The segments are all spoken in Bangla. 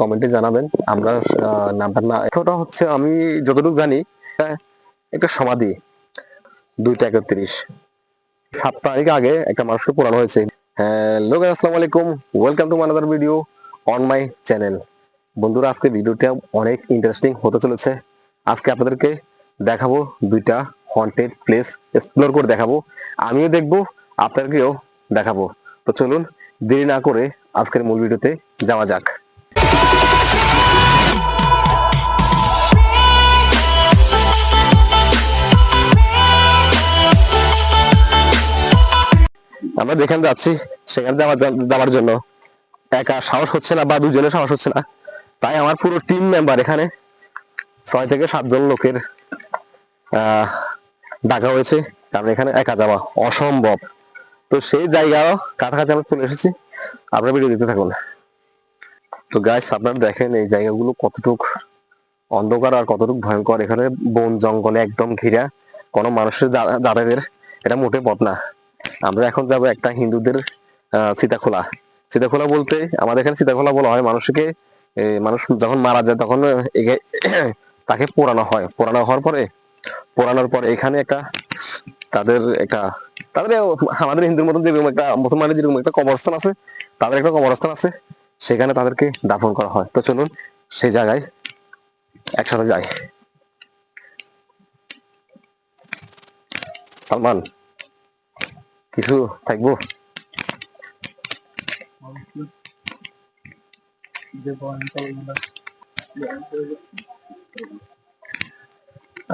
কমেন্টে জানাবেন। আমরা নাম্বার না এটা হচ্ছে আমি যতটুকু জানি একটা সমাধি, দুইটা একত্রিশ। সাত তারিখ আগে একটা মানুষকে পোড়ানো হয়েছে। হ্যালো আসসালামু আলাইকুম। ওয়েলকাম টু মানাদার ভিডিও অন মাই চ্যানেল বন্ধুরা, আজকে ভিডিওটা অনেক ইন্টারেস্টিং হতে চলেছে। আজকে আপনাদেরকে দেখাবো দুইটা হন্টেড প্লেস এক্সপ্লোর করে দেখাবো। আমিও দেখব, আপনাদেরকেও দেখাবো। তো চলুন, দেরি না করে আজকের মূল ভিডিওতে যাওয়া যাক। আমরা যেখানে যাচ্ছি, সেখানে যাওয়ার জন্য। একা সাহস হচ্ছে না বা দুজনে সাহস হচ্ছে না। তাই আমার পুরো টিম মেম্বার এখানে, ছয় থেকে সাতজন লোকের ডাকা হয়েছে। কারণ এখানে একা যাওয়া অসম্ভব। তো সেই জায়গাও কাছাকাছি আমরা চলে এসেছি। আপনারা ভিডিও দেখতে থাকুন। তো গাইস আপনারা দেখেন এই জায়গাগুলো কতটুক অন্ধকার আর কতটুক ভয়ঙ্কর। এখানে বন, জঙ্গলে একদম ঘিরা। কোনো মানুষের যাতায়াতের এটা মোটে পথ না। আমরা এখন যাব একটা হিন্দুদের সীতাখোলা। সীতাখোলা বলতে আমাদের এখানে সীতাখোলা বলা হয় মানুষকে মানুষ যখন মারা যায় তখন তাকে পোড়ানো হয়। পোড়ানো হওয়ার পরে, পোড়ানোর পরে এখানে একটা তাদের একটা, তাদের আমাদের হিন্দুর মতন যেরকম একটা মুসলমানের যেরকম একটা কবরস্থান আছে, তাদের একটা কবরস্থান আছে। সেখানে তাদেরকে দাফন করা হয়। তো চলুন সেই জায়গায় একসাথে যাই। সালমান, কিছু থাকব?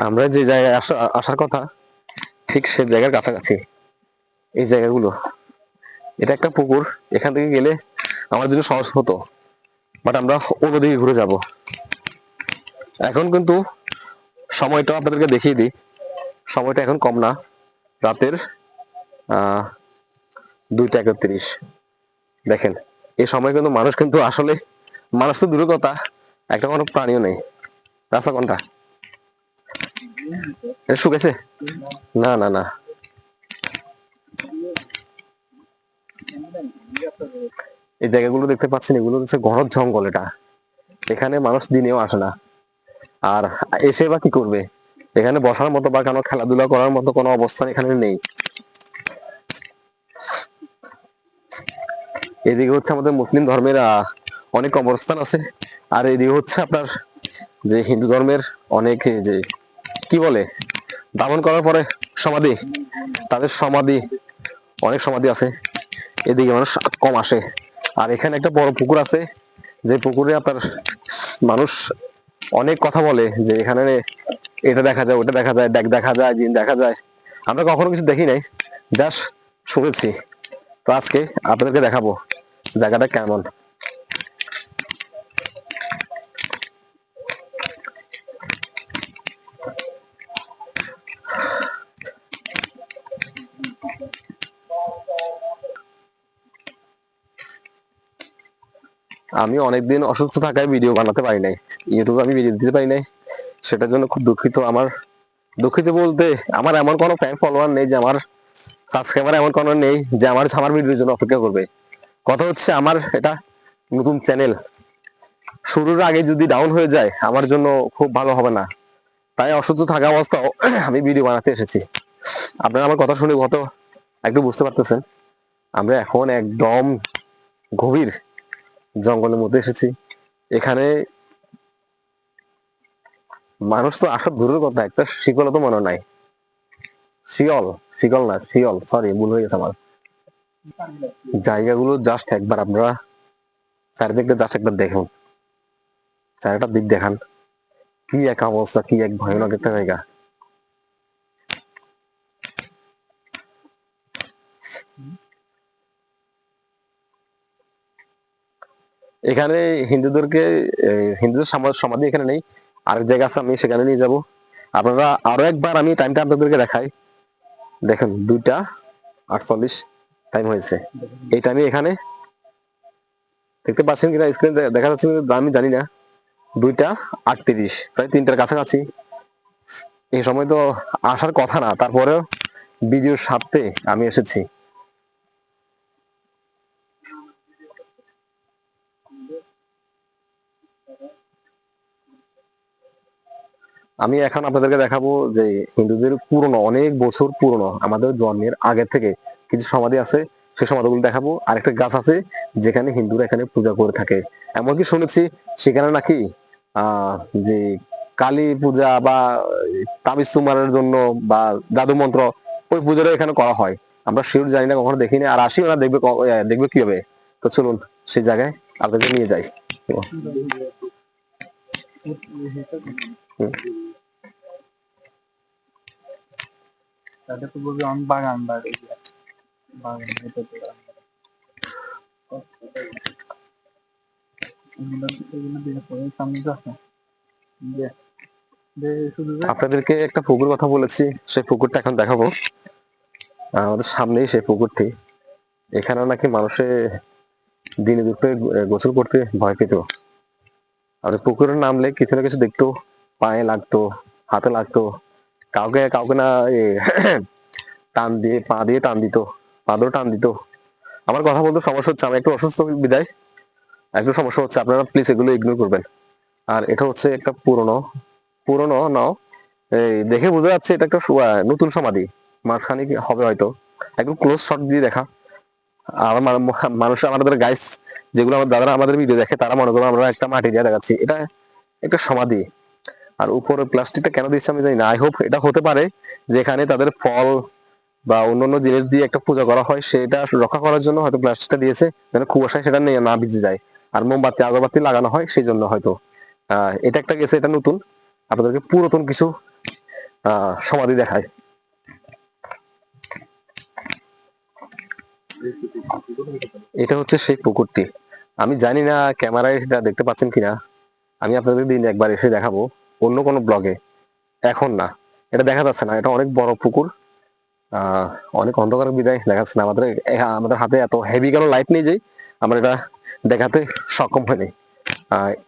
আমরা যে জায়গায় আসা, আসার কথা, ঠিক সে জায়গার কাছাকাছি। এই জায়গাগুলো, এটা একটা পুকুর, এখান থেকে গেলে আমার জন্য সহজ হতো। বাট আমরা অন্যদিকে ঘুরে যাব। এখন কিন্তু সময়টা আপনাদেরকে দেখিয়ে দিই। সময়টা এখন কম না। রাতের দুইটা একত্রিশ। দেখেন, এই সময় কিন্তু মানুষ কিন্তু আসলে মানুষ তো দূরের কথা, একটা কোনো প্রাণীও নেই। রাস্তা কোনটা? শুকেছে না না না। এই জায়গাগুলো দেখতে পাচ্ছেন, এগুলো হচ্ছে ঘর জঙ্গল এটা। এখানে মানুষ দিনেও আসে না। আর এসে বা কি করবে? এখানে বসার মতো বা কোনো খেলাধুলা করার মতো কোনো অবস্থান এখানে নেই। এদিকে হচ্ছে আমাদের মুসলিম ধর্মের অনেক অবস্থান আছে। আর এদিকে হচ্ছে আপনার যে হিন্দু ধর্মের অনেক যে, কি বলে? দামন করার পরে সমাধি, তাদের সমাধি, অনেক সমাধি আছে। এদিকে মানুষ কম আসে। আর এখানে একটা বড় পুকুর আছে, যে পুকুরে আপনার মানুষ অনেক কথা বলে, যে এখানে এটা দেখা যায়, ওটা দেখা যায়, দেখ যায়, জিন দেখা যায়। আমরা কখনো কিছু দেখি নাই জাস্ট শুনেছি। তো আজকে আপনাদেরকে দেখাবো জায়গাটা কেমন। আমি অনেকদিন অসুস্থ থাকায় ভিডিও বানাতে পারি নাই। ইউটিউবে আমি ভিডিও দিতে পারি নাই। সেটার জন্য খুব দুঃখিত আমার। দুঃখিত বলতে আমার এমন কোনো ফ্যান ফলোয়ার নেই যে আমার সাবস্ক্রাইবার এমন কোনো নেই যে আমার আমার ভিডিওর জন্য অপেক্ষা করবে। কথা হচ্ছে আমার এটা নতুন চ্যানেল শুরুর আগে যদি ডাউন হয়ে যায়, আমার জন্য খুব ভালো হবে না। তাই অসুস্থ থাকা অবস্থাও আমি ভিডিও বানাতে এসেছি। আপনারা আমার কথা শুনে কত একটু বুঝতে পারতেছেন। আমরা এখন একদম গভীর জঙ্গলের মধ্যে এসেছি। এখানে মানুষ তো আসার দূরের কথা, একটা শিকল তো মনে নাই। শিয়ল, শিকল না, শিয়ল সরি ভুল হয়ে গেছে আমার। জায়গাগুলো জাস্ট একবার আপনারা চারিদিকটা জাস্ট একবার দেখুন। চারিটার দিক দেখান। কি এক অবস্থা, কি এক ভয়ানক একটা জায়গা। এখানে হিন্দুদেরকে হিন্দুদের সমাধি এখানে নেই। আরেক জায়গা আছে, আমি সেখানে নিয়ে যাব। আপনারা আরও একবার আমি টাইমটা আপনাদেরকে দেখাই। দেখেন, দুইটা আটচল্লিশ টাইম হয়েছে। এই টাইমে এখানে দেখতে পাচ্ছেন কিনা স্ক্রিন দেখা যাচ্ছে আমি জানি না। দুইটা আটত্রিশ, প্রায় তিনটার কাছাকাছি। এই সময় তো আসার কথা না, তারপরেও ভিডিওর স্বার্থে আমি এসেছি। আমি এখন আপনাদেরকে দেখাবো যে হিন্দুদের পুরনো, অনেক বছর পুরনো আমাদের জন্মের আগে থেকে কিছু সমাধি আছে। সেই সমাধিগুলো দেখাবো। আর একটা গাছ আছে যেখানে হিন্দুরা এখানে পূজা করে থাকে। এমনকি শুনেছি সেখানে নাকি যে কালী পূজা বা তাবিজ সুমারের জন্য বা জাদু মন্ত্র ওই পূজাটা এখানে করা হয়। আমরা শিওর জানি না, কখনো দেখিনি। আর আসি ওরা দেখবে দেখবে কীভাবে। তো চলুন সেই জায়গায় আপনাদের নিয়ে যাই। তাদের তো বলবে আমি বাগান বাড়ি বাগান, এটা তো বাগান। এগুলো এগুলো দিয়ে পরে। আপনাদেরকে একটা পুকুর কথা বলেছি, সেই পুকুরটা এখন দেখাবো। আমাদের সামনেই সেই পুকুরটি। এখানে নাকি মানুষে দিনে দুপুরে গোসল করতে ভয় পেত। আর পুকুরে নামলে কিছু না কিছু দেখতো, পায়ে লাগতো, হাতে লাগতো। কাউকে কাউকে না টান দিয়ে, পা দিয়ে টান দিত, পা ধরে টান দিত। আমার কথা বলতে সমস্যা হচ্ছে, আমি একটু অসুস্থ বিদায়। একটু সমস্যা হচ্ছে, আপনারা প্লিজ এগুলো ইগনোর করবেন। আর এটা হচ্ছে একটা পুরনো পুরনো নাও। এই দেখে বোঝা যাচ্ছে এটা একটা নতুন সমাধি। মাঝখানে হবে হয়তো। একদম ক্লোজ শট দিয়ে দেখা। আর মানুষ আমাদের গাইস যেগুলো আমার দাদারা আমাদের ভিডিও দেখে, তারা মনে করো আমরা একটা মাটি দিয়ে দেখাচ্ছি। এটা একটা সমাধি। আর উপরে প্লাস্টিকটা কেন দিচ্ছে আমি জানি না। আই হোপ এটা হতে পারে যেখানে তাদের ফল বা অন্যান্য জিনিস দিয়ে একটা পূজা করা হয়, সেটা রক্ষা করার জন্য হয়তো প্লাস্টিকটা দিয়েছে, যেন কুয়াশায় সেটা নিয়ে না ভিজে যায়। আর মোমবাতি, আগরবাতি লাগানো হয়, সেই জন্য হয়তো। এটা একটা গেছে, এটা নতুন। আপনাদেরকে পুরাতন কিছু, আহ, সমাধি দেখায়। এটা হচ্ছে সেই পুকুরটি। আমি জানি না ক্যামেরায় এটা দেখতে পাচ্ছেন কিনা। আমি আপনাদের দিন একবার এসে দেখাবো। অন্য কোনো ব্লগে এখন না। এটা দেখা যাচ্ছে না। এটা অনেক বড় পুকুর। অনেক অন্ধকার বিদায়। দেখা যাচ্ছে না। আমাদের আমাদের হাতে এত হেভি গেল লাইট নেই যে আমরা এটা দেখাতে সক্ষম হয়নি।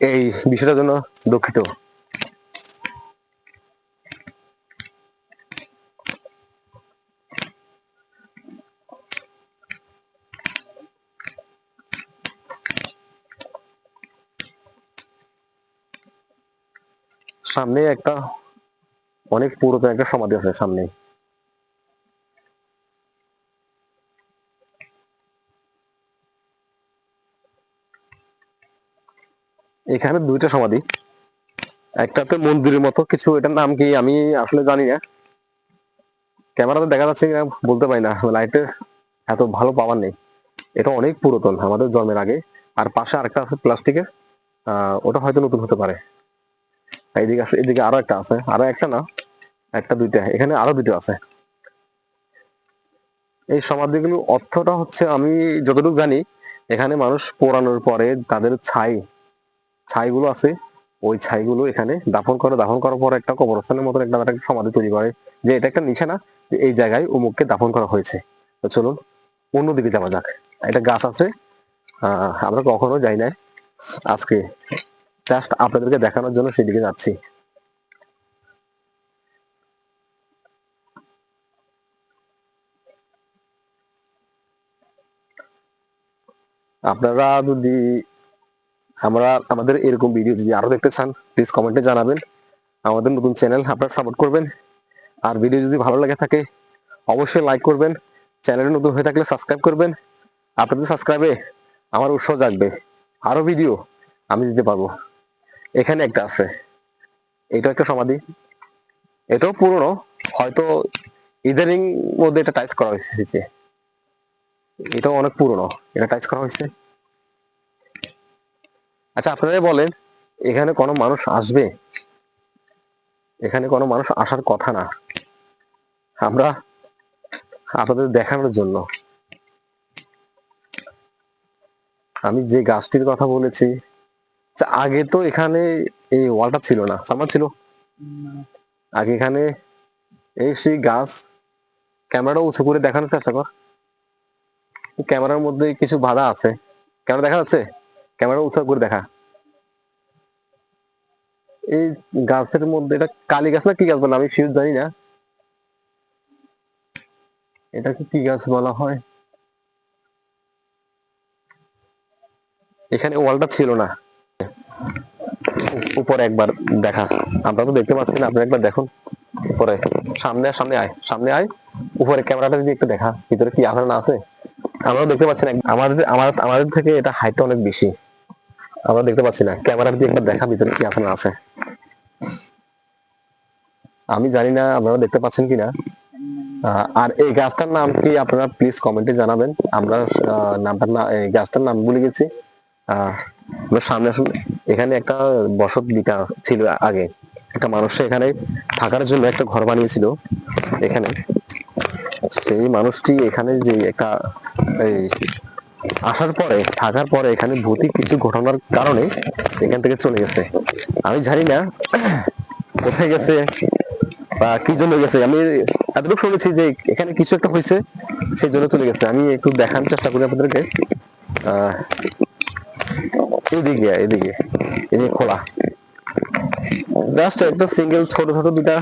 এই বিষয়টার জন্য দুঃখিত। সামনে একটা অনেক পুরাতন একটা সমাধি আছে সামনে। এখানে দুইটা সমাধি। একটাতে মন্দিরের মতো, কিছু এটার নাম কি আমি আসলে জানি না। ক্যামেরাতে দেখা যাচ্ছে কিনা বলতে পারি না লাইটের এত ভালো পাওয়ার নেই। এটা অনেক পুরাতন, আমাদের জন্মের আগে। আর পাশে আরেকটা আছে প্লাস্টিকের, আহ, ওটা হয়তো নতুন হতে পারে। এইদিকে আছে, এদিকে আরও একটা আছে। আরও একটা না? একটা, দুইটা। এখানে আরও দুটো আছে। এই সমাধিগুলোর অর্থটা হচ্ছে আমি যতটুকু জানি, এখানে মানুষ পোড়ানোর পরে তাদের ছাই, ছাইগুলো আছে। ওই ছাইগুলো এখানে দাফন করে, দাফন করার পর একটা কবরস্থানের মতো একটা একটা সমাধি তৈরি করে, যে এটা একটা নিশানা যে এই জায়গায় অমুককে দাফন করা হয়েছে। তো চলুন, অন্যদিকে যাওয়া যাক। একটা গাছ আছে। আহ, আমরা কখনো যাই না আজকে জাস্ট আপনাদেরকে দেখানোর জন্য সেদিকে যাচ্ছি। আপনারা যদি আমরা আমাদের এরকম ভিডিও যদি আরও দেখতে চান প্লিজ কমেন্টে জানাবেন। আমাদের নতুন চ্যানেল আপনারা সাপোর্ট করবেন। আর ভিডিও যদি ভালো লাগে থাকে, অবশ্যই লাইক করবেন। চ্যানেলে নতুন হয়ে থাকলে সাবস্ক্রাইব করবেন। আপনাদের সাবস্ক্রাইবে আমার উৎসাহ জাগবে। আরও ভিডিও আমি দিতে পারব। এখানে একটা আছে। এটা একটা সমাধি। এটাও পুরনো, হয়তো ইদারিং মধ্যে এটা টাইচ করা হয়েছে। এটাও অনেক পুরনো, এটা টাইচ করা হয়েছে। আচ্ছা আপনারাই বলেন, এখানে কোনো মানুষ আসবে? এখানে কোনো মানুষ আসার কথা না। আমরা আপনাদের দেখানোর জন্য। আমি যে গাছটির কথা বলেছি আগে তো এখানে এই ওয়ালটা ছিল না সালমান ছিল। আগে এখানে এই সেই গাছ ক্যামেরাটা উঁচু করে দেখানোর চেষ্টা কর। ক্যামেরার মধ্যে কিছু বাধা আছে। ক্যামেরা দেখা যাচ্ছে? ক্যামেরা উঁচু করে দেখা। এই গাছের মধ্যে এটা কালী গাছ না কি গাছ বলে? আমি শিওর জানি না। এটাকে কি গাছ বলা হয়? এখানে ওয়ালটা ছিল না। উপরে একবার দেখা। আমরা তো দেখতে পাচ্ছি না, আপনি একবার দেখুন উপরে। সামনে সামনে আয় সামনে আয়। উপরে ক্যামেরাটা যদি একটু দেখা, ভিতরে কি আছে না আছে? আমরা দেখতে পাচ্ছি না, আমাদের, আমার, আমাদের থেকে এটা হাইটটা অনেক বেশি। আমরা দেখতে পাচ্ছি না ক্যামেরা দিয়ে একবার দেখা, ভিতরে কি আছে না আছে। আমি জানি না, আপনারা দেখতে পাচ্ছেন কিনা। আর এই গাছটার নাম কি আপনারা প্লিজ কমেন্টে জানাবেন। আমরা নামটার না এই গাছটার নাম ভুলে গেছি। সামনে আসুন এখানে একটা বসত বিটা ছিল আগে। একটা মানুষ এখানে থাকার জন্য একটা ঘর বানিয়েছিল এখানে। সেই মানুষটি এখানে যে একটা এই আসার পরে, থাকার পরে এখানে ভৌতিক কিছু ঘটনার কারণে এখান থেকে চলে গেছে। আমি জানি না কোথায় গেছে বা কি জন্য গেছে। আমি এতটুকু শুনেছি যে এখানে কিছু একটা হয়েছে, সেই জন্য চলে গেছে। আমি একটু দেখানোর চেষ্টা করি আপনাদেরকে। এদিকে এদিকে এদিকে খোলা। জাস্ট একটা সিঙ্গেল ছোট ছোট দুটা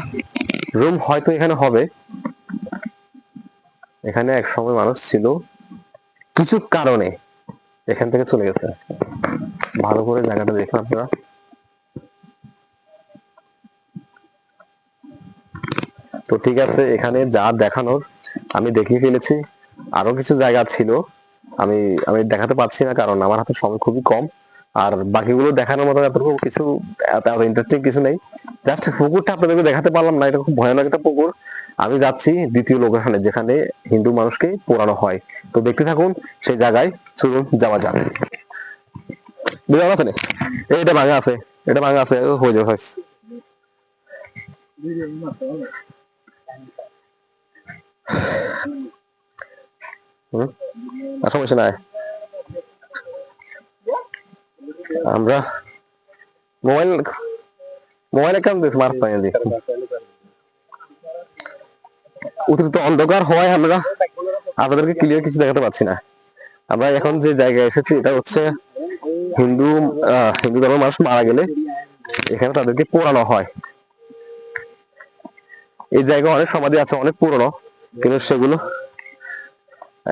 রুম হয়তো এখানে হবে। এখানে এক সময় মানুষ ছিল। কিছু কারণে এখান থেকে চলে গেছে। ভালো করে জায়গাটা দেখুন আপনারা। তো ঠিক আছে, এখানে যা দেখানোর আমি দেখিয়ে ফেলেছি। আরও কিছু জায়গা ছিল। আমি আমি দেখাতে পারছি না কারণ আমার হাতে সময় খুবই কম। আর বাকিগুলো দেখানোর মতো এতটুকু কিছু, এত ইন্টারেস্টিং কিছু নেই। জাস্ট পুকুরটা আপনাদেরকে দেখাতে পারলাম না, এটা খুব ভয়ানক একটা পুকুর। আমি যাচ্ছি দ্বিতীয় লোকেশনে যেখানে হিন্দু মানুষকে পোড়ানো হয়। তো দেখতে থাকুন, সেই জায়গায় চলুন, যাওয়া যাক। এটা ভাঙা আছে, এটা ভাঙা আছে হয়ে যাবে। সমস্যা নাই। আমরা মোবাইল মোবাইলে কেমন দিস মার্ক পাই দি অতিরিক্ত অন্ধকার হওয়ায় আমরা আপনাদেরকে ক্লিয়ার কিছু দেখাতে পাচ্ছি না। আমরা এখন যে জায়গায় এসেছি, এটা হচ্ছে হিন্দু হিন্দু ধর্মের মানুষ মারা গেলে এখানে তাদেরকে পোড়ানো হয়। এই জায়গায় অনেক সমাধি আছে, অনেক পুরনো, কিন্তু সেগুলো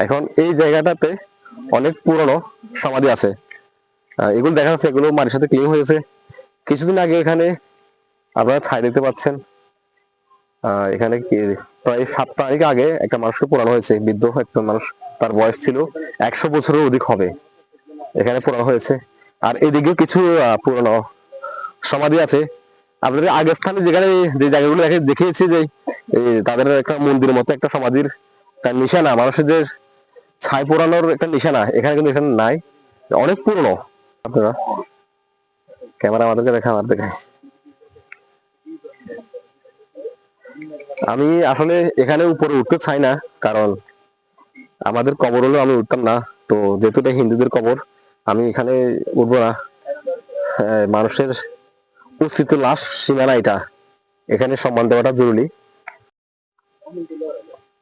এখন এই জায়গাটাতে অনেক পুরনো সমাধি আছে। এগুলো দেখা যাচ্ছে, এগুলো মাটির সাথে ক্লিন হয়েছে। কিছুদিন আগে এখানে আপনারা ছাই দেখতে পাচ্ছেন। এখানে প্রায় সাত তারিখ আগে একটা মানুষকে পোড়ানো হয়েছে, বৃদ্ধ একটা মানুষ, তার বয়স ছিল একশো বছরের অধিক হবে। এখানে পোড়ানো হয়েছে। আর এদিকেও কিছু পুরনো সমাধি আছে। আপনাদের আগের স্থানে যেখানে, যে জায়গাগুলো দেখে দেখিয়েছি যে তাদের একটা মন্দিরের মতো একটা সমাধির একটা নিশানা, মানুষের যে ছাই পোড়ানোর একটা নিশানা, এখানে কিন্তু এখানে নাই। অনেক পুরনো। ক্যামেরা আমাদেরকে দেখা আমার দেখে। আমি আসলে এখানে উপরে উঠতে চাই না কারণ আমাদের কবর হলো আমি উঠতাম না। তো যেহেতু এটা হিন্দুদের কবর আমি এখানে উঠবো না। হ্যাঁ, মানুষের অস্তিত্ব লাশ সীমানা এটা। এখানে সম্মান দেওয়াটা জরুরি।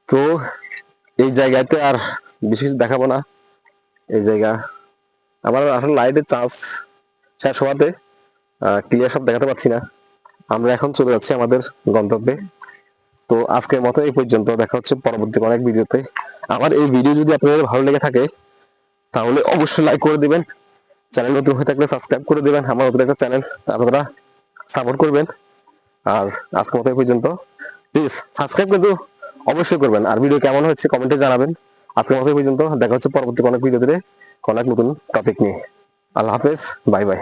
তো এই জায়গাতে আর বিশেষ দেখাবো না। এই জায়গা আমার আসলে লাইটের চান্স শেষ হওয়াতে ক্লিয়ার সব দেখাতে পারছি না। আমরা এখন চলে যাচ্ছি আমাদের গন্তব্যে। তো আজকের মতো এই পর্যন্ত, দেখা হচ্ছে পরবর্তী অনেক ভিডিওতে। আমার এই ভিডিও যদি আপনাদের ভালো লেগে থাকে, তাহলে অবশ্যই লাইক করে দিবেন। চ্যানেল নতুন হয়ে থাকলে সাবস্ক্রাইব করে দিবেন, আমার নতুন একটা চ্যানেল আপনারা সাপোর্ট করবেন। আর আজকের মতো এই পর্যন্ত। প্লিজ সাবস্ক্রাইব কিন্তু অবশ্যই করবেন। আর ভিডিও কেমন হচ্ছে কমেন্টে জানাবেন। আজকের মতো পর্যন্ত, দেখা হচ্ছে পরবর্তী অনেক ভিডিওতে। কোনো এক নতুন টপিক নিয়ে। আল্লাহ হাফেজ বাই বাই